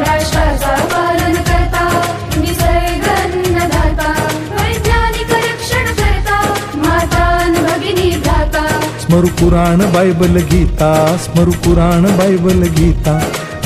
राष्ट्राचा पालन करता निसर्ग अन्नदाता वैज्ञानिक रक्षण करता माता अन भगिनी भ्राता। स्मरु पुराण बायबल गीता स्मरु पुराण बायबल गीता।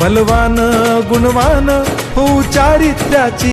बलवान गुणवान हो चारित्र्याची